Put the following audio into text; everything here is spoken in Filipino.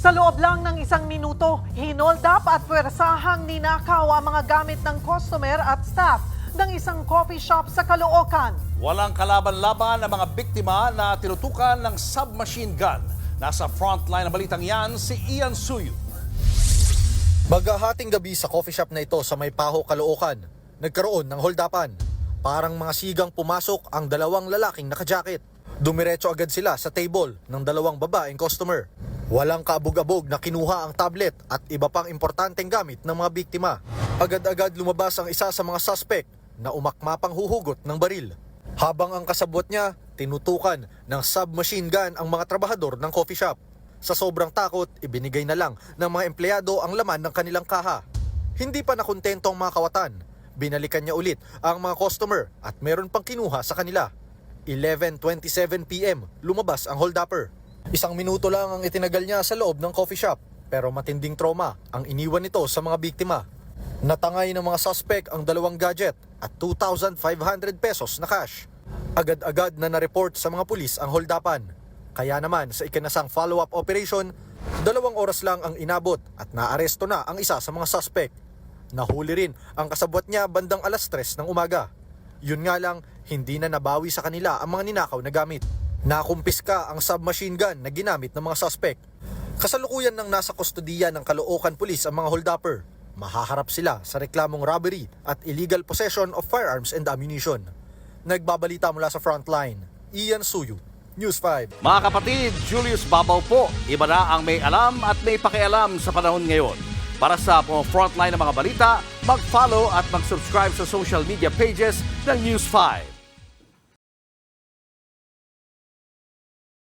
Sa loob lang ng isang minuto, hinold up at pwersahang ninakaw ang mga gamit ng customer at staff ng isang coffee shop sa Caloocan. Walang kalaban-laban ang mga biktima na tinutukan ng submachine gun. Nasa frontline ng balitang yan si Ian Suyu. Maghahating gabi sa coffee shop na ito sa Maypaho, Caloocan. Nagkaroon ng holdapan. Parang mga sigang pumasok ang dalawang lalaking nakajacket. Dumiretso agad sila sa table ng dalawang babaeng customer. Walang kabog-abog na kinuha ang tablet at iba pang importanteng gamit ng mga biktima. Agad-agad lumabas ang isa sa mga suspect na umakmapang huhugot ng baril. Habang ang kasabwat niya, tinutukan ng submachine gun ang mga trabahador ng coffee shop. Sa sobrang takot, ibinigay na lang ng mga empleyado ang laman ng kanilang kaha. Hindi pa nakontento ang mga kawatan. Binalikan niya ulit ang mga customer at meron pang kinuha sa kanila. 11.27pm, lumabas ang holdupper. Isang minuto lang ang itinagal niya sa loob ng coffee shop pero matinding trauma ang iniwan nito sa mga biktima. Natangay ng mga suspect ang dalawang gadget at 2,500 pesos na cash. Agad-agad na na-report sa mga pulis ang holdapan. Kaya naman sa ikinasang follow-up operation, dalawang oras lang ang inabot at naaresto na ang isa sa mga suspect. Nahuli rin ang kasabwat niya bandang alas 3 ng umaga. Yun nga lang, hindi na nabawi sa kanila ang mga ninakaw na gamit. Nakumpiska ang submachine gun na ginamit ng mga suspect. Kasalukuyan ng nasa kustodiya ng Caloocan Police ang mga holdupper. Mahaharap sila sa reklamong robbery at illegal possession of firearms and ammunition. Nagbabalita mula sa frontline, Ian Suyu, News 5. Mga kapatid, Julius Babaw po. Iba na ang may alam at may pakialam sa panahon ngayon. Para sa mga frontline ng mga balita, mag-follow at mag-subscribe sa social media pages ng News 5.